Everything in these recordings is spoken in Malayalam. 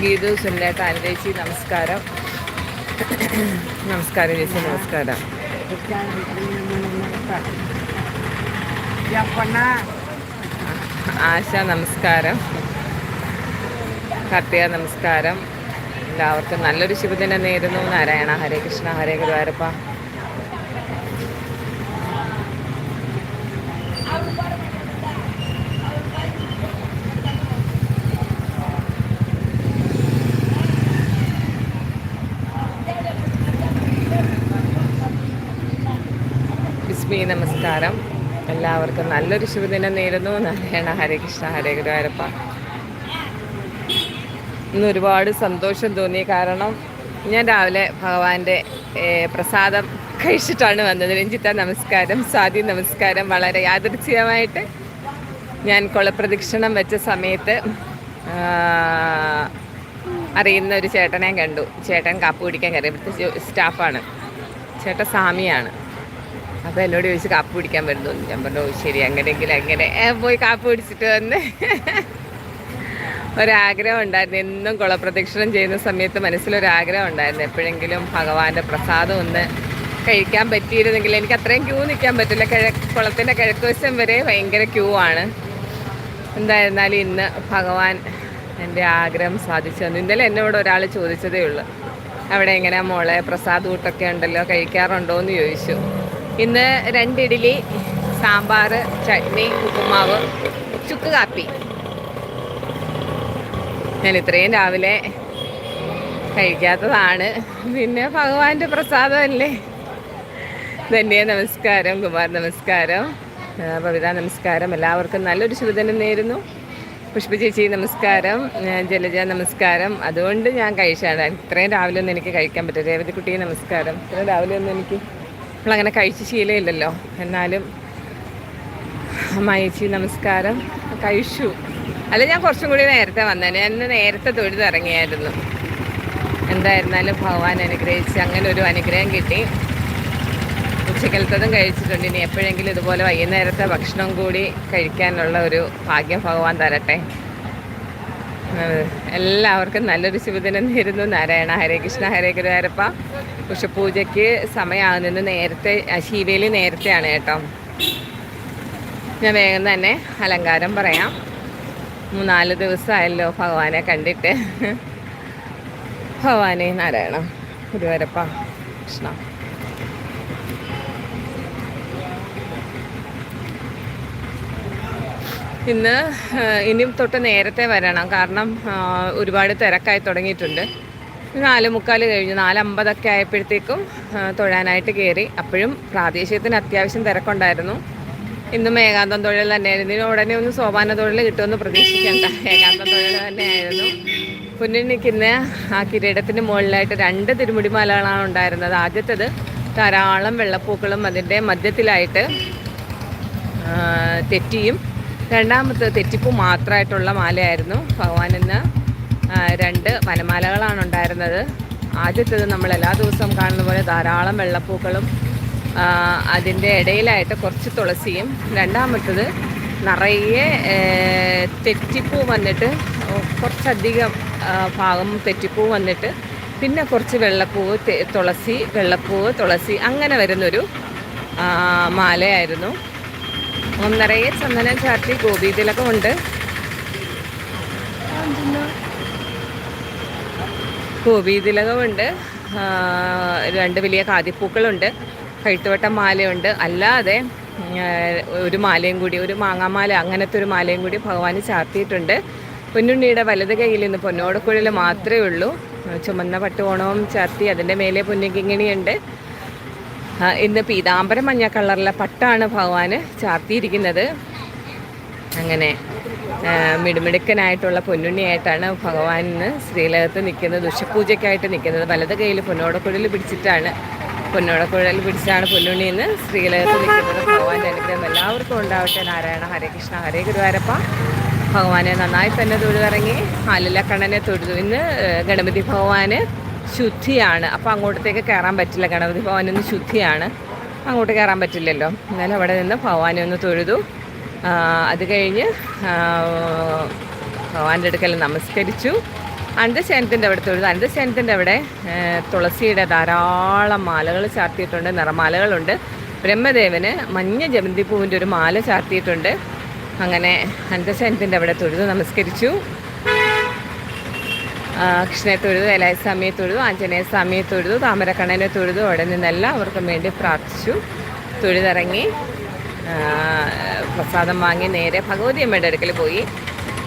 ഗീതു സുനിലേട്ട അനുദേശി നമസ്കാരം. നമസ്കാരം ചേച്ചി നമസ്കാരം. ആശ നമസ്കാരം. കർത്തിക നമസ്കാരം. എല്ലാവർക്കും നല്ലൊരു ശുഭദിനം നേരുന്നു. നാരായണ ഹരേ കൃഷ്ണ ഹരേ ഗുരുവായൂരപ്പ. ബിസ്മി നമസ്കാരം. എല്ലാവർക്കും നല്ലൊരു ശുഭദിനം നേരുന്നു. നാരായണ ഹരേ കൃഷ്ണ ഹരേ ഗുരുവായൂരപ്പ. ഇന്ന് ഒരുപാട് സന്തോഷം തോന്നി കാരണം ഞാൻ രാവിലെ ഭഗവാന്റെ പ്രസാദം കഴിച്ചിട്ടാണ് വന്നത്. രഞ്ജിത്ത നമസ്കാരം. സ്വാതി നമസ്കാരം. വളരെ യാദൃച്ഛികമായിട്ട് ഞാൻ കുളപ്രദക്ഷിണം വെച്ച സമയത്ത് അറിയുന്ന ഒരു ചേട്ടനെ കണ്ടു. ചേട്ടൻ കാപ്പ് കുടിക്കാൻ കയറി. ഇവിടുത്തെ സ്റ്റാഫാണ്. ചേട്ടൻ സ്വാമിയാണ്. അപ്പോൾ എന്നോട് ചോദിച്ച് കാപ്പ് പിടിക്കാൻ വരുന്നു ഞാൻ പറഞ്ഞു ശരി അങ്ങനെയെങ്കിൽ അങ്ങനെ. പോയി കാപ്പ് പിടിച്ചിട്ട് വന്ന്. ഒരാഗ്രഹം ഉണ്ടായിരുന്നു. എന്നും കുളപ്രദക്ഷിണം ചെയ്യുന്ന സമയത്ത് മനസ്സിലൊരാഗ്രഹം ഉണ്ടായിരുന്നു. എപ്പോഴെങ്കിലും ഭഗവാന്റെ പ്രസാദം ഒന്ന് കഴിക്കാൻ പറ്റിയിരുന്നെങ്കിൽ എനിക്ക് അത്രയും ക്യൂ നിൽക്കാൻ പറ്റില്ല. കിഴക്ക് കുളത്തിന്റെ കിഴക്ക് വശം വരെ ഭയങ്കര ക്യൂ ആണ്. എന്തായിരുന്നാലും ഇന്ന് ഭഗവാൻ എന്റെ ആഗ്രഹം സാധിച്ചു തന്നു. ഇന്നലെ എന്നോട് ഒരാൾ ചോദിച്ചതേ ഉള്ളൂ. അവിടെ എങ്ങനെയാ മോളെ? പ്രസാദ് കൂട്ടൊക്കെ ഉണ്ടല്ലോ? കഴിക്കാറുണ്ടോ? എന്ന് ചോദിച്ചു. ഇന്ന് രണ്ട് ഇഡ്ഡലി സാമ്പാർ ചട്നി ഉപ്പുമാവ് ചുക്ക് കാപ്പി. ഞാൻ ഇത്രയും രാവിലെ കഴിക്കാത്തതാണ്. പിന്നെ ഭഗവാന്റെ പ്രസാദമല്ലേ ധന്യ നമസ്കാരം കുമാർ നമസ്കാരം പവിത നമസ്കാരം. എല്ലാവർക്കും നല്ലൊരു ശുഭദിനം നേരുന്നു. പുഷ്പ ചേച്ചി നമസ്കാരം ജലജ നമസ്കാരം. അതുകൊണ്ട് ഞാൻ കഴിച്ചാണ്. ഇത്രയും രാവിലെ ഒന്നും എനിക്ക് കഴിക്കാൻ പറ്റില്ല. രേവതിക്കുട്ടി നമസ്കാരം. ഇത്രയും രാവിലെ ഒന്നും എനിക്ക് നമ്മളങ്ങനെ കഴിച്ച് ശീലമില്ലല്ലോ. എന്നാലും അമ്മായിച്ചി നമസ്കാരം. കഴിച്ചു. അല്ല ഞാൻ കുറച്ചും കൂടി നേരത്തെ വന്നേനെ. എന്നെ നേരത്തെ തൊഴുതിറങ്ങിയായിരുന്നു. എന്തായിരുന്നാലും ഭഗവാൻ അനുഗ്രഹിച്ച് അങ്ങനെ ഒരു അനുഗ്രഹം കിട്ടി. ഉച്ചക്കലത്തതും കഴിച്ചിട്ടുണ്ട്. ഇനി എപ്പോഴെങ്കിലും ഇതുപോലെ വൈകുന്നേരത്തെ ഭക്ഷണം കൂടി കഴിക്കാനുള്ള ഒരു ഭാഗ്യം ഭഗവാൻ തരട്ടെ. എല്ലാവർക്കും നല്ലൊരു ശുഭദിനം നേരുന്നു. നാരായണ ഹരേ കൃഷ്ണ ഹരേ ഗുരുവായൂരപ്പ. ഉഷപൂജയ്ക്ക് സമയമാകുന്നത് നേരത്തെ ശിവേലി നേരത്തെയാണ് കേട്ടോ. ഞാൻ വേഗം തന്നെ അലങ്കാരം പറയാം. മൂന്നാൽ ദിവസമായല്ലോ ഭഗവാനെ കണ്ടിട്ട്. ഭഗവാനെ നാരായണ ഗുരുവരപ്പ കൃഷ്ണ. ഇന്ന് ഇനി തൊട്ട് നേരത്തെ വരണം. കാരണം ഒരുപാട് തിരക്കായി തുടങ്ങിയിട്ടുണ്ട്. നാല് മുക്കാൽ കഴിഞ്ഞു. നാലമ്പതൊക്കെ ആയപ്പോഴത്തേക്കും തൊഴാനായിട്ട് കയറി അപ്പോഴും പ്രാദേശികത്തിന് അത്യാവശ്യം തിരക്കുണ്ടായിരുന്നു. ഇന്നും ഏകാന്തം തൊഴിൽ തന്നെയായിരുന്നു. ഇതിന് ഉടനെ ഒന്ന് സോപാന തൊഴിൽ കിട്ടുമെന്ന് പ്രതീക്ഷിക്കേണ്ട. ഏകാന്തം തൊഴിൽ തന്നെയായിരുന്നു. പുന്നിനിക്കുന്ന ആ കിരീടത്തിന് മുകളിലായിട്ട് രണ്ട് തിരുമുടിമാലകളാണ് ഉണ്ടായിരുന്നത്. ആദ്യത്തേത് ധാരാളം വെള്ളപ്പൂക്കളും അതിന്റെ മധ്യത്തിലായിട്ട് തെറ്റിയും രണ്ടാമത്തെ തെറ്റിപ്പൂ മാത്രമായിട്ടുള്ള മാലയായിരുന്നു ഭഗവാൻ ഇന്ന് രണ്ട് വനമാലകളാണ് ഉണ്ടായിരുന്നത്. ആദ്യത്തേത് നമ്മൾ എല്ലാ ദിവസവും കാണുന്ന പോലെ ധാരാളം വെള്ളപ്പൂക്കളും അതിന്റെ ഇടയിലായിട്ട് കുറച്ച് തുളസിയും രണ്ടാമത്തത് നിറയെ തെറ്റിപ്പൂ വന്നിട്ട് കുറച്ചധികം ഭാഗം തെറ്റിപ്പൂ വന്നിട്ട് പിന്നെ കുറച്ച് വെള്ളപ്പൂവ് തുളസി വെള്ളപ്പൂവ് തുളസി അങ്ങനെ വരുന്നൊരു മാലയായിരുന്നു. ഒന്നരയെ ചന്ദനം ചാർത്തി ഗോപീതിലകമുണ്ട് ഗോപി തിലകമുണ്ട് രണ്ട് വലിയ കാതിപ്പൂക്കളുണ്ട്. കഴുത്തുവട്ടം മാലയുണ്ട്. അല്ലാതെ ഒരു മാലയും കൂടി ഒരു മാങ്ങാമാല അങ്ങനത്തെ ഒരു മാലയും കൂടി ഭഗവാന് ചാർത്തിയിട്ടുണ്ട്. പൊന്നുണ്ണിയുടെ വലത് കയ്യിൽ ഇന്ന് പൊന്നോടക്കുഴൽ മാത്രമേ ഉള്ളൂ. ചുമന്ന പട്ടുകോണവും ചാർത്തി അതിന്റെ മേലെ പൊന്നുകിങ്ങിണിയുണ്ട്. ഇന്ന് പീതാംബരം മഞ്ഞ കളറിലെ പട്ടാണ് ഭഗവാന് ചാർത്തിയിരിക്കുന്നത്. അങ്ങനെ മിടുമിടുക്കനായിട്ടുള്ള പൊന്നുണ്ണിയായിട്ടാണ് ഭഗവാൻ ഇന്ന് ശ്രീലകത്ത് നിൽക്കുന്നത്. ദുഷപൂജയ്ക്കായിട്ട് നിൽക്കുന്നത്. വലത് കയ്യിൽ പൊന്നോടക്കുഴൽ പിടിച്ചിട്ടാണ്. പൊന്നോടക്കുഴൽ പിടിച്ചാണ് പൊന്നുണ്ണി ഇന്ന് ശ്രീലകത്ത് നിൽക്കുന്നത്. ഭഗവാന്റെ അനുഗ്രഹം എല്ലാവർക്കും ഉണ്ടാവട്ടെ. നാരായണ ഹരേ കൃഷ്ണ ഹരേ ഗുരുവാരപ്പ ഭഗവാനെ നന്നായി തന്നെ തൊഴുതിറങ്ങി. ആലിലക്കണ്ണനെ തൊഴുതു. ഇന്ന് ഗണപതി ഭഗവാന് ശുദ്ധിയാണ്. അപ്പോൾ അങ്ങോട്ടത്തേക്ക് കയറാൻ പറ്റില്ല. ഗണപതി ഇന്ന് ശുദ്ധിയാണ്. അങ്ങോട്ട് കയറാൻ പറ്റില്ലല്ലോ. എന്നാലും അവിടെ നിന്ന് ഭവാനെ ഒന്ന് തൊഴുതു. അത് കഴിഞ്ഞ് ഭവാന്റെ അടുക്കൽ നമസ്കരിച്ചു. അനന്തശയനത്തിന്റെ അവിടെ തൊഴുതു. അനന്തശയനത്തിന്റെ അവിടെ തുളസിയുടെ ധാരാളം മാലകൾ ചാർത്തിയിട്ടുണ്ട്. നിറമാലകളുണ്ട്. ബ്രഹ്മദേവന് മഞ്ഞ ജമന്തി പൂവിന്റെ ഒരു മാല ചാർത്തിയിട്ടുണ്ട്. അങ്ങനെ അനന്തശയനത്തിന്റെ അവിടെ തൊഴുതു നമസ്കരിച്ചു. കൃഷ്ണനെ തൊഴുതു വേലായുസ്വാമിയെ തൊഴുതു ആഞ്ജനേയ സ്വാമിയെ തൊഴുതു താമരക്കണ്ണനെ തൊഴുതു. അവിടെ നിന്നെല്ലാം അവർക്കും വേണ്ടി പ്രാർത്ഥിച്ചു. തൊഴുതിറങ്ങി പ്രസാദം വാങ്ങി നേരെ ഭഗവതി അമ്മയുടെ അടുക്കൽ പോയി.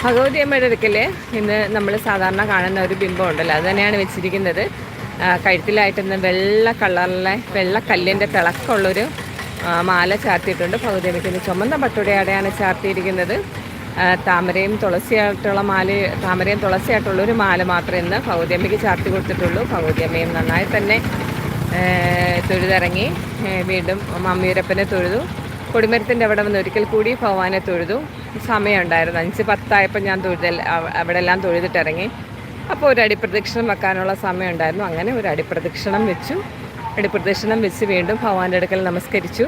ഭഗവതി അമ്മയുടെ അടുക്കൽ ഇന്ന് നമ്മൾ സാധാരണ കാണുന്ന ഒരു ബിംബം ഉണ്ടല്ലോ അത് തന്നെയാണ് വെച്ചിരിക്കുന്നത്. കഴുത്തിലായിട്ടിന്ന് വെള്ള കളറിലെ വെള്ള കല്ലിന്റെ തിളക്കമുള്ളൊരു മാല ചാർത്തിയിട്ടുണ്ട്. ഭഗവതി അമ്മയ്ക്ക് ചുമന്ന പട്ടുടയാടെയാണ് ചാർത്തിയിരിക്കുന്നത്. താമരയും തുളസിയായിട്ടുള്ള മാല താമരയും തുളസിയായിട്ടുള്ള ഒരു മാല മാത്രമേ ഇന്ന് ഭഗവതിയമ്മയ്ക്ക് ചാർത്തി കൊടുത്തിട്ടുള്ളൂ. ഭഗവതിയമ്മയും നന്നായി തന്നെ തൊഴുതിറങ്ങി. വീണ്ടും മമ്മിയൂരപ്പനെ തൊഴുതു. കൊടിമരത്തിന്റെ അവിടെ വന്ന് ഒരിക്കൽ കൂടി ഭഗവാനെ തൊഴുതു. സമയമുണ്ടായിരുന്നു. അഞ്ച് പത്തായപ്പോൾ ഞാൻ തൊഴുതൽ അവ- അവിടെ എല്ലാം തൊഴുതിട്ടിറങ്ങി. അപ്പോൾ ഒരു അടിപ്രദക്ഷിണം വെക്കാനുള്ള സമയമുണ്ടായിരുന്നു. അങ്ങനെ ഒരു അടിപ്രദക്ഷിണം വെച്ചു. അടിപ്രദക്ഷിണം വെച്ച് വീണ്ടും ഭഗവാന്റെ അടുക്കൽ നമസ്കരിച്ചു.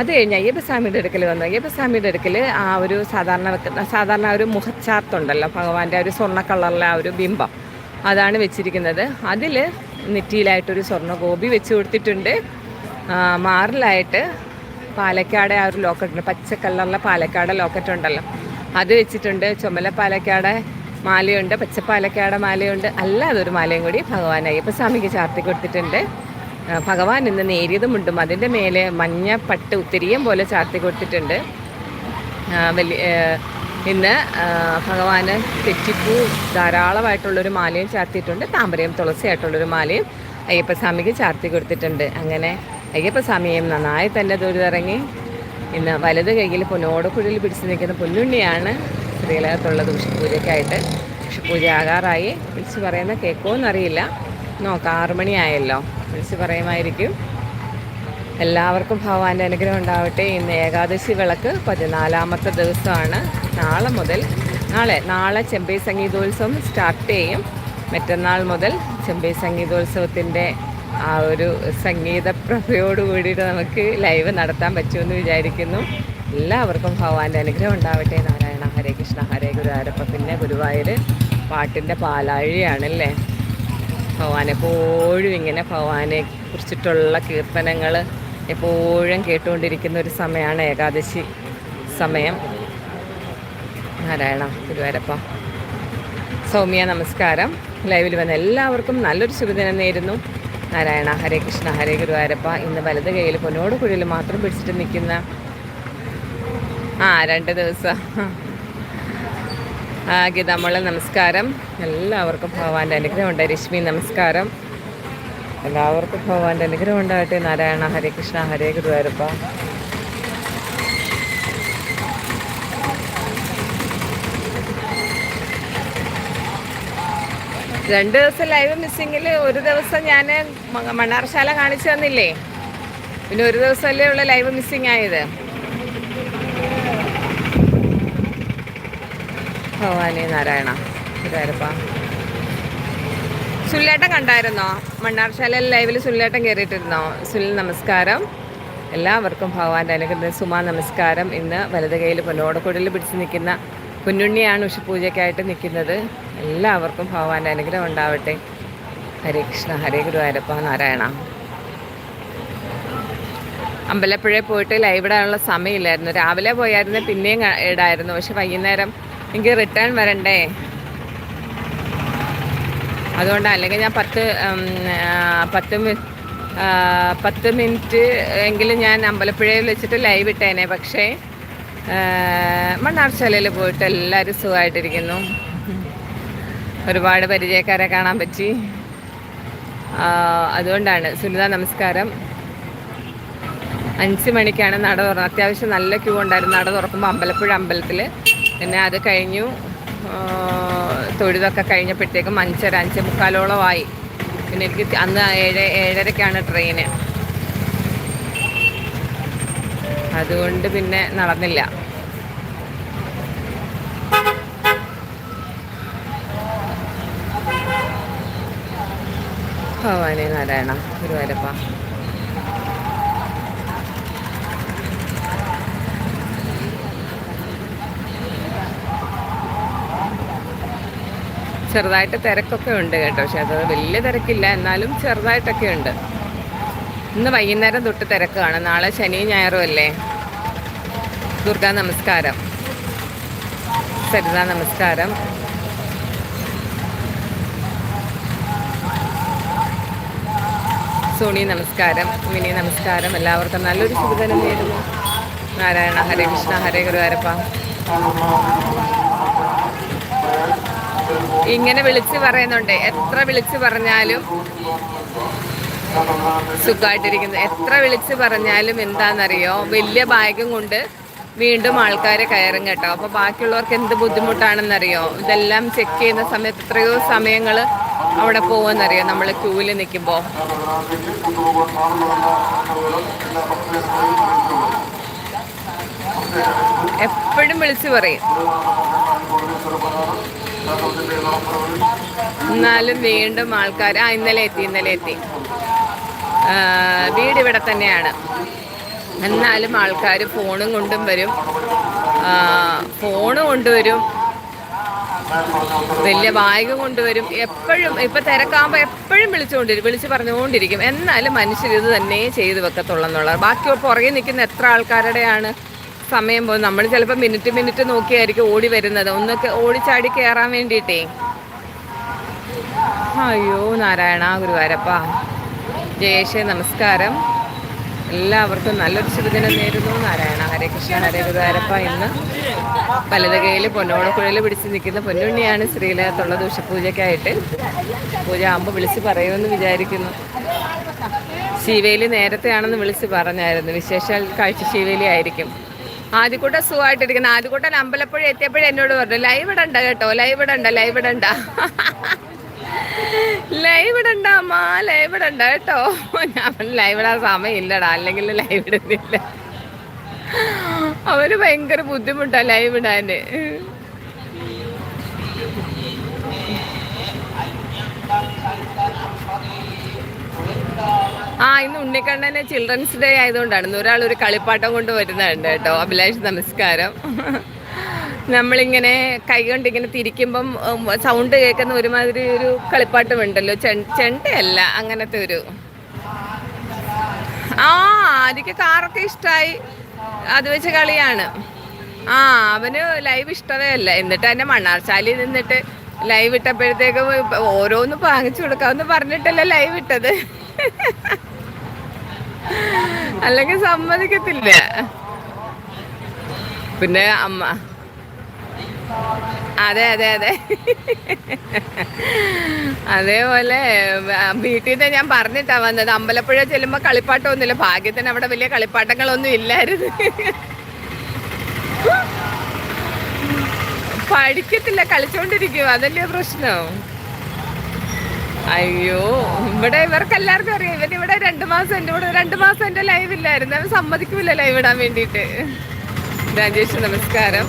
അത് കഴിഞ്ഞ് അയ്യപ്പസ്വാമിയുടെ അടുക്കൽ വന്നു. അയ്യപ്പസ്വാമിയുടെ അടുക്കൽ ആ ഒരു സാധാരണ സാധാരണ ഒരു മുഖച്ചാർത്തുണ്ടല്ലോ ഭഗവാന്റെ ഒരു സ്വർണ കളറിലെ ആ ഒരു ബിംബം. അതാണ് വെച്ചിരിക്കുന്നത്. അതിൽ നെറ്റിയിലായിട്ടൊരു സ്വർണ ഗോപി വെച്ച് കൊടുത്തിട്ടുണ്ട്. മാറിലായിട്ട് പാലക്കാട് ആ ഒരു ലോക്കറ്റ് ഉണ്ട്. പച്ച കളറിലെ പാലക്കാട് ലോക്കറ്റ് ഉണ്ടല്ലോ അത് വെച്ചിട്ടുണ്ട്. ചുമല പാലക്കാട് മാലയുണ്ട് പച്ച പാലക്കാട് മാലയുണ്ട്. അല്ലാതെ ഒരു മാലയും കൂടി ഭഗവാൻ അയ്യപ്പസ്വാമിക്ക് ചാർത്തി കൊടുത്തിട്ടുണ്ട്. ഭഗവാൻ ഇന്ന് നേരിയതുമുണ്ടും. അതിന്റെ മേലെ മഞ്ഞ പട്ട് ഉത്തിരിയും പോലെ ചാർത്തി കൊടുത്തിട്ടുണ്ട്. വലിയ ഇന്ന് ഭഗവാന് തെറ്റിപ്പൂ ധാരാളമായിട്ടുള്ളൊരു മാലയും ചാർത്തിയിട്ടുണ്ട്. താമരയും തുളസിയായിട്ടുള്ളൊരു മാലയും അയ്യപ്പസ്വാമിക്ക് ചാർത്തി കൊടുത്തിട്ടുണ്ട്. അങ്ങനെ അയ്യപ്പസ്വാമിയും നന്നായി തന്നെ ദൂരിതിറങ്ങി. ഇന്ന് വലത് കൈയിൽ പൊന്നോടക്കുഴലിൽ പിടിച്ചു നിൽക്കുന്ന പൊന്നുണ്ണിയാണ് ശ്രീലകത്തുള്ളത് ഉഷപൂജയ്ക്കായിട്ട് ഉഷപൂജ ആകാറായി. വിളിച്ച് പറയുന്ന കേൾക്കുമോയെന്നറിയില്ല നോക്കാം ആറു മണിയായല്ലോ വിളിച്ച് പറയുമായിരിക്കും. എല്ലാവർക്കും ഭഗവാന്റെ അനുഗ്രഹം ഉണ്ടാവട്ടെ. ഇന്ന് ഏകാദശി വിളക്ക് പതിനാലാമത്തെ ദിവസമാണ്. നാളെ മുതൽ നാളെ നാളെ ചെമ്പൈ സംഗീതോത്സവം സ്റ്റാർട്ട് ചെയ്യും. മറ്റന്നാൾ മുതൽ ചെമ്പൈ സംഗീതോത്സവത്തിന്റെ ആ ഒരു സംഗീതപ്രഭയോട് കൂടിയിട്ട് നമുക്ക് ലൈവ് നടത്താൻ പറ്റുമെന്ന് വിചാരിക്കുന്നു. എല്ലാവർക്കും ഭഗവാന്റെ അനുഗ്രഹം ഉണ്ടാവട്ടെ. നാരായണ ഹരേ കൃഷ്ണ ഹരേ ഗുരുവായൂരപ്പ. പിന്നെ ഗുരുവായൂർ പാട്ടിന്റെ പാലാഴിയാണല്ലേ? ഭഗവാൻ എപ്പോഴും ഇങ്ങനെ ഭഗവാനെ കുറിച്ചിട്ടുള്ള കീർത്തനങ്ങൾ എപ്പോഴും കേട്ടുകൊണ്ടിരിക്കുന്ന ഒരു സമയമാണ് ഏകാദശി സമയം. നാരായണ ഗുരുവായൂരപ്പ സൗമ്യ നമസ്കാരം. ലൈവിൽ വന്ന എല്ലാവർക്കും നല്ലൊരു ശുഭദിനം നേരുന്നു. നാരായണ ഹരേ കൃഷ്ണ ഹരേ ഗുരുവായൂരപ്പ ഇന്ന് വലത് കയ്യിൽ പൊന്നോട് കുഴിയിൽ മാത്രം പിടിച്ചിട്ട് നിൽക്കുന്ന ആ രണ്ട് ദിവസം. ഗീതാമോളെ നമസ്കാരം. എല്ലാവർക്കും ഭഗവാന്റെ അനുഗ്രഹം ഉണ്ട് രശ്മി നമസ്കാരം. എല്ലാവർക്കും ഭഗവാന്റെ അനുഗ്രഹം ഉണ്ടാകട്ടെ നാരായണ ഹരേ കൃഷ്ണ ഹരേ ഗുരുവായൂരപ്പ. രണ്ട് ദിവസം ലൈവ് മിസ്സിങ്ങിൽ ഒരു ദിവസം ഞാൻ മണ്ണാർശാല കാണിച്ചു തന്നില്ലേ? പിന്നെ ഒരു ദിവസമല്ലേ ഉള്ള ലൈവ് മിസ്സിങ് ആയത്. ഭഗവാനെ നാരായണ. ഗുരുവായൂരപ്പ സുല്ലേട്ടൻ കണ്ടായിരുന്നോ? മണ്ണാർശാല ലൈവിൽ സുല്ലേട്ടൻ കയറിയിട്ടിരുന്നോ സുനിൽ നമസ്കാരം. എല്ലാവർക്കും ഭഗവാന്റെ അനുഗ്രഹം സുമ നമസ്കാരം. ഇന്ന് വലത് കയ്യിൽ പൊന്നോടക്കുടലിൽ പിടിച്ച് നിൽക്കുന്ന കുഞ്ഞുണ്ണിയാണ് ഉഷപൂജയ്ക്കായിട്ട് നിൽക്കുന്നത്. എല്ലാവർക്കും ഭഗവാന്റെ അനുഗ്രഹം ഉണ്ടാവട്ടെ. ഹരേ കൃഷ്ണ ഹരേ ഗുരുവായൂരപ്പ നാരായണ. അമ്പലപ്പുഴയിൽ പോയിട്ട് ലൈവ് ഇടാനുള്ള സമയമില്ലായിരുന്നു. രാവിലെ പോയായിരുന്നു പിന്നെയും ഇടായിരുന്നു. പക്ഷെ വൈകുന്നേരം എനിക്ക് റിട്ടേൺ വരണ്ടേ? അതുകൊണ്ട് അല്ലെങ്കിൽ ഞാൻ പത്ത് പത്ത് പത്ത് മിനിറ്റ് എങ്കിലും ഞാൻ അമ്പലപ്പുഴയിൽ വെച്ചിട്ട് ലൈവ് ഇട്ടേനെ. പക്ഷേ മണ്ണാർശാലയിൽ പോയിട്ട് എല്ലാവരും സുഖമായിട്ടിരിക്കുന്നു. ഒരുപാട് പരിചയക്കാരെ കാണാൻ പറ്റി. അതുകൊണ്ടാണ്. സുനിത നമസ്കാരം. അഞ്ച് മണിക്കാണ് നട തുറന്നത്. അത്യാവശ്യം നല്ല ക്യൂ ഉണ്ടായിരുന്നു. നട തുറക്കുമ്പോൾ അമ്പലപ്പുഴ അമ്പലത്തിൽ പിന്നെ അത് കഴിഞ്ഞു തൊഴുതൊക്കെ കഴിഞ്ഞപ്പോഴത്തേക്കും അഞ്ചര അഞ്ച് മുക്കാലോളമായി. പിന്നെ എനിക്ക് അന്ന് ഏഴ് ഏഴരക്കാണ് ട്രെയിന്. അതുകൊണ്ട് പിന്നെ നടന്നില്ല. ഭവാനി നാരായണ ഗുരുവായൂരപ്പ. ചെറുതായിട്ട് തിരക്കൊക്കെ ഉണ്ട് കേട്ടോ. പക്ഷെ അത് വലിയ തിരക്കില്ല. എന്നാലും ചെറുതായിട്ടൊക്കെ ഉണ്ട്. ഇന്ന് വൈകുന്നേരം തൊട്ട് തിരക്കാണ്. നാളെ ശനി ഞായറും അല്ലേ? ദുർഗാ നമസ്കാരം. സരിതാ നമസ്കാരം. സോണി നമസ്കാരം. മിനി നമസ്കാരം. എല്ലാവർക്കും നല്ലൊരു ശുഭദിനം നേരുന്നു. നാരായണ ഹരേ കൃഷ്ണ ഹരേ ഗുരുവാരപ്പ ഇങ്ങനെ വിളിച്ച് പറയുന്നുണ്ട്. എത്ര വിളിച്ച് പറഞ്ഞാലും സുഖമായിട്ടിരിക്കുന്നു എത്ര വിളിച്ച് പറഞ്ഞാലും എന്താണെന്നറിയോ? വലിയ ബാഗും കൊണ്ട് വീണ്ടും ആൾക്കാരെ കയറും കേട്ടോ. അപ്പോൾ ബാക്കിയുള്ളവർക്ക് എന്ത് ബുദ്ധിമുട്ടാണെന്നറിയോ? ഇതെല്ലാം ചെക്ക് ചെയ്യുന്ന സമയത്ത് എത്രയോ സമയങ്ങൾ അവിടെ പോകുമെന്നറിയോ നമ്മൾ ക്യൂവിൽ നിൽക്കുമ്പോൾ എപ്പോഴും വിളിച്ചു പറയും. എന്നാലും വീണ്ടും ആൾക്കാർ ആ ഇന്നലെ എത്തി ഇന്നലെ എത്തി. വീട് ഇവിടെ തന്നെയാണ്. എന്നാലും ആൾക്കാർ ഫോണും കൊണ്ടും വരും. ഫോണ് കൊണ്ടുവരും. വലിയ ബാഗ് കൊണ്ടുവരും. എപ്പോഴും ഇപ്പൊ തിരക്കാകുമ്പോൾ എപ്പോഴും വിളിച്ചുകൊണ്ടിരിക്കും വിളിച്ച് പറഞ്ഞുകൊണ്ടിരിക്കും. എന്നാലും മനുഷ്യർ ഇത് തന്നെ ചെയ്തു വെക്കത്തുള്ളെന്നുള്ളത് ബാക്കി പുറകെ നിൽക്കുന്ന എത്ര ആൾക്കാരുടെയാണ് സമയം പോകും. നമ്മൾ ചിലപ്പോൾ മിനിറ്റ് മിനിറ്റ് നോക്കിയായിരിക്കും ഓടി വരുന്നത്. ഒന്നൊക്കെ ഓടിച്ചാടി കയറാൻ വേണ്ടിയിട്ടേ. അയ്യോ നാരായണ ഗുരുവാരപ്പ ജയേഷെ നമസ്കാരം. എല്ലാവർക്കും നല്ലൊരു ശുഭദിനം നേരുന്നു. നാരായണ ഹരേ കൃഷ്ണ ഹരേ ഗുരുവാരപ്പ ഇന്ന് പലതകയിൽ കൈയിൽ പൊന്നോണക്കുഴൽ പിടിച്ച് നിൽക്കുന്ന പൊന്നുണ്ണിയാണ് ശ്രീലകത്തുള്ള ദുഷപൂജയ്ക്കായിട്ട് പൂജ ആകുമ്പോൾ വിളിച്ച് പറയുമെന്ന് വിചാരിക്കുന്നു. ശിവേലി നേരത്തെയാണെന്ന് വിളിച്ച് പറഞ്ഞായിരുന്നു. വിശേഷാൽ കാഴ്ച ശിവേലി ആയിരിക്കും. ആദ്യക്കൂട്ട സുഖമായിട്ടിരിക്കുന്ന. ആദ്യക്കൂട്ടൻ അമ്പലപ്പുഴ എത്തിയപ്പോഴും എന്നോട് പറഞ്ഞു ലൈവ് ഇടണ്ട കേട്ടോ ലൈവ് ഇടണ്ട ലൈവ് ഇടണ്ട. ലൈവ് ഇടണ്ട അമ്മ ലൈവ് ഇടണ്ട കേട്ടോ. ഞാൻ ലൈവ് ഇടാൻ സമയമില്ലടാ അല്ലെങ്കിൽ ലൈവ് ഇടുന്നില്ല. അവർ ഭയങ്കര ബുദ്ധിമുട്ടാ ലൈവ് ഇടാന്. ആ ഇന്ന് ഉണ്ണിക്കണ്ണന് ചിൽഡ്രൻസ് ഡേ ആയതുകൊണ്ടാണ്. ഒരാൾ ഒരു കളിപ്പാട്ടം കൊണ്ട് വരുന്നുണ്ട് കേട്ടോ. അഭിലാഷ് നമസ്കാരം. നമ്മളിങ്ങനെ കൈ കൊണ്ട് ഇങ്ങനെ തിരിക്കുമ്പം സൗണ്ട് കേൾക്കുന്ന ഒരുമാതിരി ഒരു കളിപ്പാട്ടമുണ്ടല്ലോ. ചെണ്ടയല്ല അങ്ങനത്തെ ഒരു. ആ ആദ്യക്ക് കാറൊക്കെ ഇഷ്ടമായി അത് വെച്ച് കളിയാണ്. ആ അവന് ലൈവ് ഇഷ്ടമേ അല്ല. എന്നിട്ട് തന്നെ മണ്ണാർശാലയിൽ നിന്നിട്ട് ലൈവ് ഇട്ടപ്പോഴത്തേക്കും ഓരോന്ന് വാങ്ങിച്ചു കൊടുക്കാമെന്ന് പറഞ്ഞിട്ടല്ല ലൈവ് ഇട്ടത്. അല്ലെങ്കിൽ സമ്മതിക്കത്തില്ല. പിന്നെ അമ്മ. അതെ അതെ അതെ. അതേപോലെ വീട്ടിൽ നിന്ന് ഞാൻ പറഞ്ഞിട്ടാ വന്നത്. അമ്പലപ്പുഴ ചെല്ലുമ്പോ കളിപ്പാട്ടമൊന്നുമില്ല. ഭാഗ്യത്തിന് അവിടെ വലിയ കളിപ്പാട്ടങ്ങളൊന്നും ഇല്ലായിരുന്നു. പഠിക്കത്തില്ല കളിച്ചോണ്ടിരിക്കും അതല്ലേ പ്രശ്നം? അയ്യോ ഇവിടെ ഇവർക്ക് എല്ലാവർക്കും അറിയാം. ഇവൻ ഇവിടെ രണ്ടു മാസം എന്റെ ഇവിടെ രണ്ടു മാസം എന്റെ ലൈവ് ഇല്ലായിരുന്നു. അവൻ സമ്മതിക്കില്ല ലൈവ് ഇടാൻ വേണ്ടിയിട്ട്. രാജേഷ് നമസ്കാരം.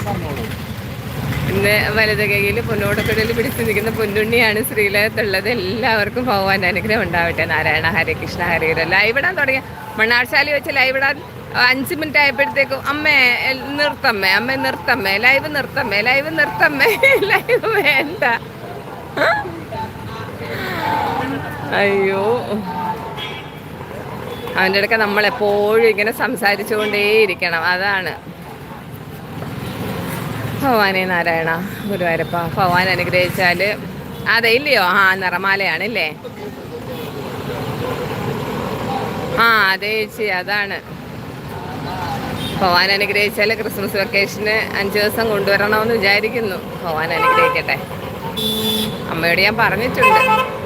ഇന്ന് വലത് കൈയിൽ പൊന്നോടക്കടയിൽ പിടിച്ചു നിൽക്കുന്ന പൊന്നുണ്ണിയാണ് ശ്രീലയത്തുള്ളത്. എല്ലാവർക്കും ഭഗവാൻ അനുഗ്രഹം ഉണ്ടാവട്ടെ. നാരായണ ഹരേ കൃഷ്ണ ഹരേ ലൈവ് ഇടാൻ തുടങ്ങിയ. മണ്ണാർശാലി വെച്ച് ലൈവ് ഇടാൻ അഞ്ച് മിനിറ്റ് ആയപ്പോഴത്തേക്കും അമ്മേ നിർത്തമ്മേ അമ്മേ നിർത്തമ്മേ ലൈവ് നിർത്തമ്മേ ലൈവ് നിർത്തമ്മേ. ലൈവ് വേണ്ട. അയ്യോ. അവന്റെ അടുക്ക നമ്മളെപ്പോഴും ഇങ്ങനെ സംസാരിച്ചുകൊണ്ടേയിരിക്കണം. അതാണ്. ഭഗവാനെ നാരായണ ഗുരുവായൂരപ്പ ഭവാൻ അനുഗ്രഹിച്ചാൽ. അതെ ഇല്ലയോ? ആ നിറമാലയാണല്ലേ? ആ അതെ ചേച്ചി അതാണ്. ഭവാൻ അനുഗ്രഹിച്ചാൽ ക്രിസ്മസ് വെക്കേഷന് അഞ്ച് ദിവസം കൊണ്ടുവരണമെന്ന് വിചാരിക്കുന്നു. ഭവാൻ അനുഗ്രഹിക്കട്ടെ. അമ്മയോട് ഞാൻ പറഞ്ഞിട്ടുണ്ട്.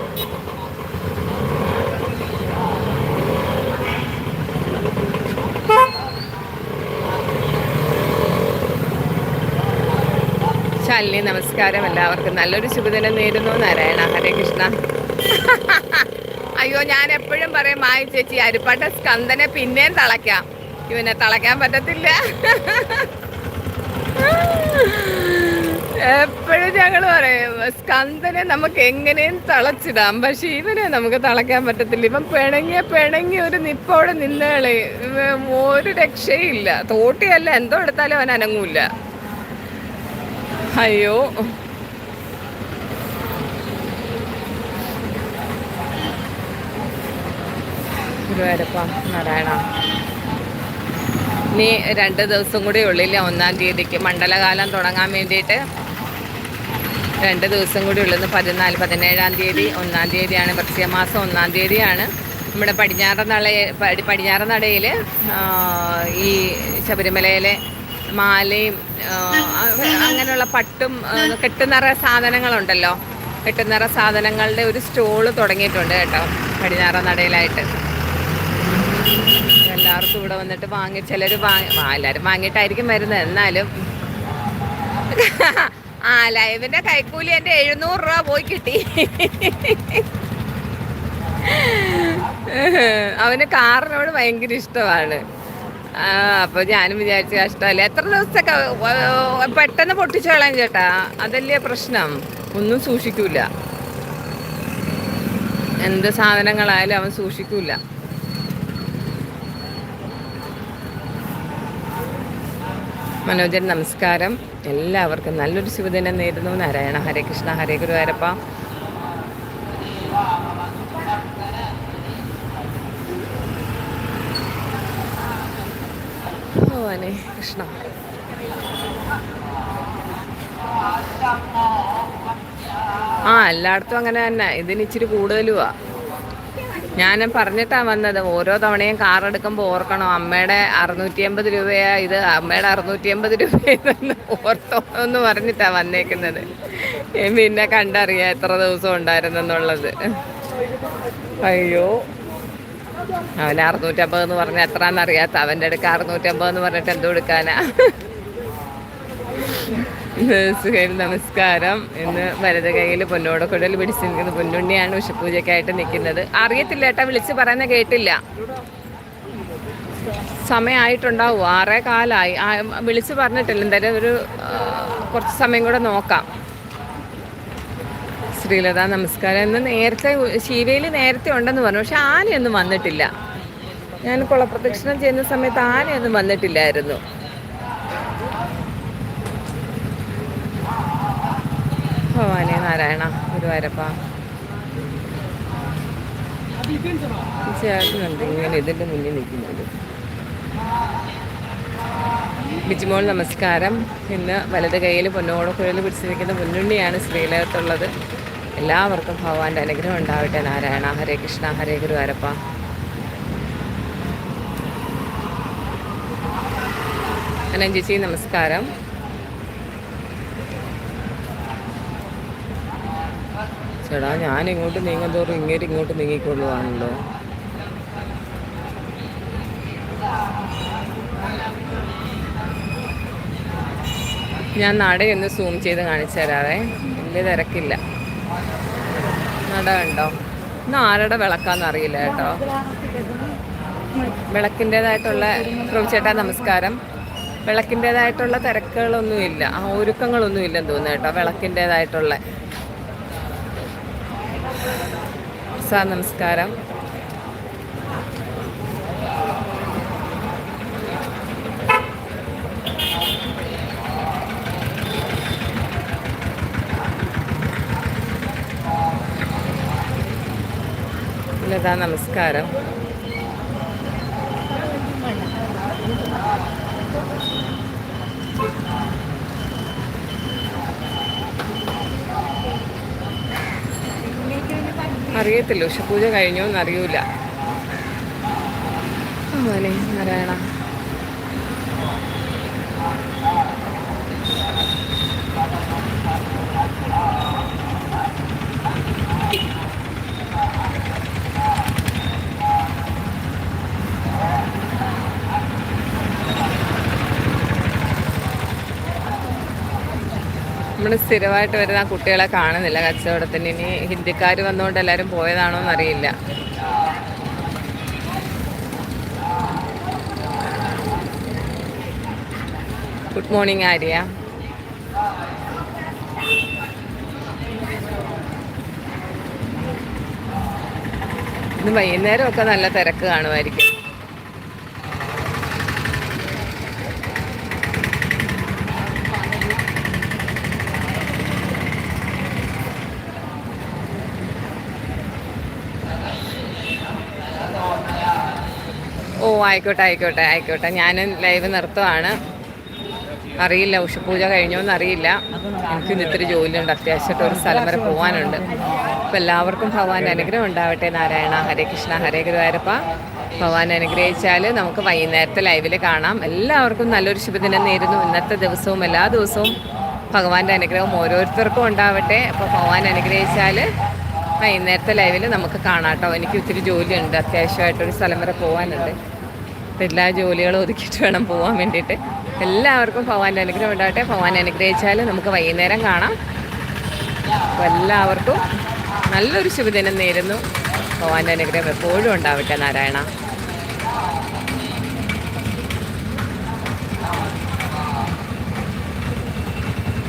ശാലിനി നമസ്കാരം. എല്ലാവർക്കും നല്ലൊരു ശുഭദിനം നേരുന്നു. നാരായണ ഹരേ കൃഷ്ണ. അയ്യോ ഞാൻ എപ്പോഴും പറയും മായ ചേച്ചി അരിപ്പാട്ട സ്കന്ദനെ പിന്നെയും തളയ്ക്കാം. ഇവനെ തളയ്ക്കാൻ പറ്റത്തില്ല. എപ്പോഴും ഞങ്ങൾ പറയും സ്കന്ദനെ നമുക്ക് എങ്ങനെയും തളച്ചിടാം പക്ഷെ ഇവനെ നമുക്ക് തളയ്ക്കാൻ പറ്റത്തില്ല. ഇപ്പം പിണങ്ങിയ പിണങ്ങി ഒരു നിപ്പോടെ നിന്നേളി ഒരു രക്ഷയില്ല. തോട്ടിയല്ല എന്തോ എടുത്താലും അവൻ അനങ്ങൂല. അയ്യോ. ഗുരുവായൂരപ്പ നാരായണ. ഇനി രണ്ട് ദിവസം കൂടി ഉള്ളില്ല ഒന്നാം തീയതിക്ക് മണ്ഡലകാലം തുടങ്ങാൻ വേണ്ടിയിട്ട് രണ്ട് ദിവസം കൂടി ഉള്ളത് പതിനാല് പതിനേഴാം തീയതി ഒന്നാം തീയതിയാണ് വൃശ്യമാസം ഒന്നാം തീയതിയാണ്. നമ്മുടെ പടിഞ്ഞാറൻ നടയിൽ പടിഞ്ഞാറൻ നടയിൽ ഈ ശബരിമലയിലെ മാലയും അങ്ങനെയുള്ള പട്ടും കെട്ടുനിറ സാധനങ്ങളുണ്ടല്ലോ. കെട്ടുനിറ സാധനങ്ങളുടെ ഒരു സ്റ്റോൾ തുടങ്ങിയിട്ടുണ്ട് കേട്ടോ പടിഞ്ഞാറ നടയിലായിട്ട്. എല്ലാവർക്കും ഇവിടെ വന്നിട്ട് വാങ്ങി ചിലർ വാങ്ങി എല്ലാവരും വാങ്ങിയിട്ടായിരിക്കും വരുന്നത്. എന്നാലും ആ ലൈവിന്റെ കൈക്കൂലി എന്റെ എഴുന്നൂറ് രൂപ പോയി കിട്ടി. അവന് കാറിനോട് ഭയങ്കര ഇഷ്ടമാണ്. അപ്പൊ ഞാനും വിചാരിച്ച കഷ്ടമല്ലേ? എത്ര ദിവസത്തൊക്കെ? പെട്ടെന്ന് പൊട്ടിച്ചു കളയാൻ ചേട്ടാ. അതല്ലേ പ്രശ്നം. ഒന്നും സൂക്ഷിക്കൂല. എന്ത് സാധനങ്ങളായാലും അവൻ സൂക്ഷിക്കൂല. മനോജൻ നമസ്കാരം. എല്ലാവർക്കും നല്ലൊരു ശുഭദിനം നേരുന്നു. നാരായണ ഹരേ കൃഷ്ണ ഹരേ ഗുരുവായൂരപ്പ. ഭഗവാനെ കൃഷ്ണ ആ എല്ലായിടത്തും അങ്ങനെ തന്നെ. ഇതിന് ഇച്ചിരി കൂടുതലുവാ. ഞാൻ പറഞ്ഞിട്ടാ വന്നത്. ഓരോ തവണയും കാർ എടുക്കുമ്പോൾ ഓർക്കണം. അമ്മയുടെ അറുന്നൂറ്റി അമ്പത് രൂപയാ ഇത്. അമ്മയുടെ അറുന്നൂറ്റി അമ്പത് രൂപയെന്ന് ഓർത്തോ എന്ന് പറഞ്ഞിട്ടാ വന്നേക്കുന്നത്. പിന്നെ കണ്ടറിയാം എത്ര ദിവസം ഉണ്ടായിരുന്നെന്നുള്ളത്. അയ്യോ. അവന് അറുന്നൂറ്റമ്പത് എന്ന് പറഞ്ഞാൽ എത്രയാണെന്നറിയാത്ത അവന്റെ അടുക്ക അറുന്നൂറ്റമ്പത് എന്ന് പറഞ്ഞിട്ട് എന്തോ എടുക്കാനാ നമസ്കാരം. ഇന്ന് വലത് കയ്യിൽ പൊന്നോട് പിടിച്ച് നിൽക്കുന്നത് പൊന്നുണ്ണിയാണ് ഉഷപൂജയ്ക്കായിട്ട് നിൽക്കുന്നത്. അറിയത്തില്ല ഏട്ടാ വിളിച്ച് പറയുന്ന കേട്ടില്ല. സമയമായിട്ടുണ്ടാവും. ആറേ കാലായി. വിളിച്ച് പറഞ്ഞിട്ടില്ല. എന്തായാലും ഒരു കുറച്ച് സമയം കൂടെ നോക്കാം. ശ്രീലത നമസ്കാരം. ഇന്ന് നേരത്തെ ശിവയിൽ നേരത്തെ ഉണ്ടെന്ന് പറഞ്ഞു. പക്ഷെ ആനയൊന്നും വന്നിട്ടില്ല. ഞാൻ കുളപ്രദക്ഷിണം ചെയ്യുന്ന സമയത്ത് ആനയൊന്നും വന്നിട്ടില്ലായിരുന്നു. ഭവാനി നാരായണ ഗുരുവാരപ്പ ചേട്ടനുണ്ട് ഇങ്ങനെ ഇതിന്റെ മുന്നിൽ നിൽക്കുന്നത് ബിജിമോൾ നമസ്കാരം. ഇന്ന് വലത് കൈയിൽ പൊന്നോട് കുഴൽ പിടിച്ചിരിക്കുന്ന മുന്നുണ്ണിയാണ് ശ്രീലകത്തുള്ളത്. എല്ലാവർക്കും ഭഗവാന്റെ അനുഗ്രഹം ഉണ്ടാവട്ടെ. നാരായണ ഹരേ കൃഷ്ണ ഹരേ ഗുരുവായൂരപ്പ ചേച്ചി നമസ്കാരം. ചേടാ ഞാൻ ഇങ്ങോട്ട് നീങ്ങുന്തോറും ഇങ്ങോട്ട് ഇങ്ങോട്ട് നീങ്ങിക്കൊള്ളുവാണല്ലോ. ഞാൻ നാടെ ഒന്ന് സൂം ചെയ്ത് കാണിച്ചു തരാവേ. വലിയ തിരക്കില്ല. നട കണ്ടോ? ഇന്ന് ആരുടെ വിളക്കാന്ന് അറിയില്ല കേട്ടോ. വിളക്കിന്റെതായിട്ടുള്ള പ്രഭുചേട്ടാ നമസ്കാരം. വിളക്കിന്റെതായിട്ടുള്ള തിരക്കുകളൊന്നുമില്ല. ആ ഒരുക്കങ്ങളൊന്നും ഇല്ലെന്ന് തോന്നുന്നു കേട്ടോ വിളക്കിന്റെതായിട്ടുള്ള. സാർ നമസ്കാരം. ലതാ നമസ്കാരം. അറിയത്തില്ല ഉഷപൂജ കഴിഞ്ഞോ എന്നറിയൂല. അങ്ങനെ നാരായണ. സ്ഥിരമായിട്ട് വരുന്ന കുട്ടികളെ കാണുന്നില്ല. കച്ചവടത്തിന് ഇനി ഹിന്ദിക്കാർ വന്നുകൊണ്ട് എല്ലാവരും പോയതാണോ എന്നറിയില്ല. Good morning Arya. ഇന്ന് വൈകുന്നേരമൊക്കെ നല്ല തിരക്ക് കാണുമായിരിക്കും. ആയിക്കോട്ടെ ആയിക്കോട്ടെ ആയിക്കോട്ടെ. ഞാൻ ലൈവ് നിർത്തുവാണ്. അറിയില്ല ഉഷപൂജ കഴിഞ്ഞോന്ന് അറിയില്ല. എനിക്ക് ഇന്ന് ജോലിയുണ്ട്. അത്യാവശ്യമായിട്ട് ഒരു സ്ഥലം വരെ പോകാനുണ്ട് അപ്പം എല്ലാവർക്കും ഭഗവാന്റെ അനുഗ്രഹം ഉണ്ടാവട്ടെ നാരായണ ഹരേ കൃഷ്ണ ഹരേ ഗുരുവായൂരപ്പ. ഭഗവാൻ അനുഗ്രഹിച്ചാൽ നമുക്ക് വൈകുന്നേരത്തെ ലൈവിൽ കാണാം. എല്ലാവർക്കും നല്ലൊരു ശുഭദിനം നേരുന്നു. ഇന്നത്തെ ദിവസവും എല്ലാ ദിവസവും ഭഗവാന്റെ അനുഗ്രഹം ഓരോരുത്തർക്കും ഉണ്ടാവട്ടെ. അപ്പോൾ ഭഗവാൻ അനുഗ്രഹിച്ചാൽ വൈകുന്നേരത്തെ ലൈവിൽ നമുക്ക് കാണാം കേട്ടോ. എനിക്ക് ഒത്തിരി ജോലിയുണ്ട്. അത്യാവശ്യമായിട്ടൊരു സ്ഥലം വരെ പോകാനുണ്ട് എല്ലാ ജോലികളും ഒതുക്കിയിട്ട് വേണം പോകാൻ വേണ്ടിയിട്ട്. എല്ലാവർക്കും ഭഗവാന്റെ അനുഗ്രഹം ഉണ്ടാകട്ടെ ഭഗവാൻ അനുഗ്രഹിച്ചാൽ നമുക്ക് വൈകുന്നേരം കാണാം. എല്ലാവർക്കും നല്ലൊരു ശുഭദിനം നേരുന്നു. ഭഗവാന്റെ അനുഗ്രഹം എപ്പോഴും ഉണ്ടാവട്ടെ നാരായണ.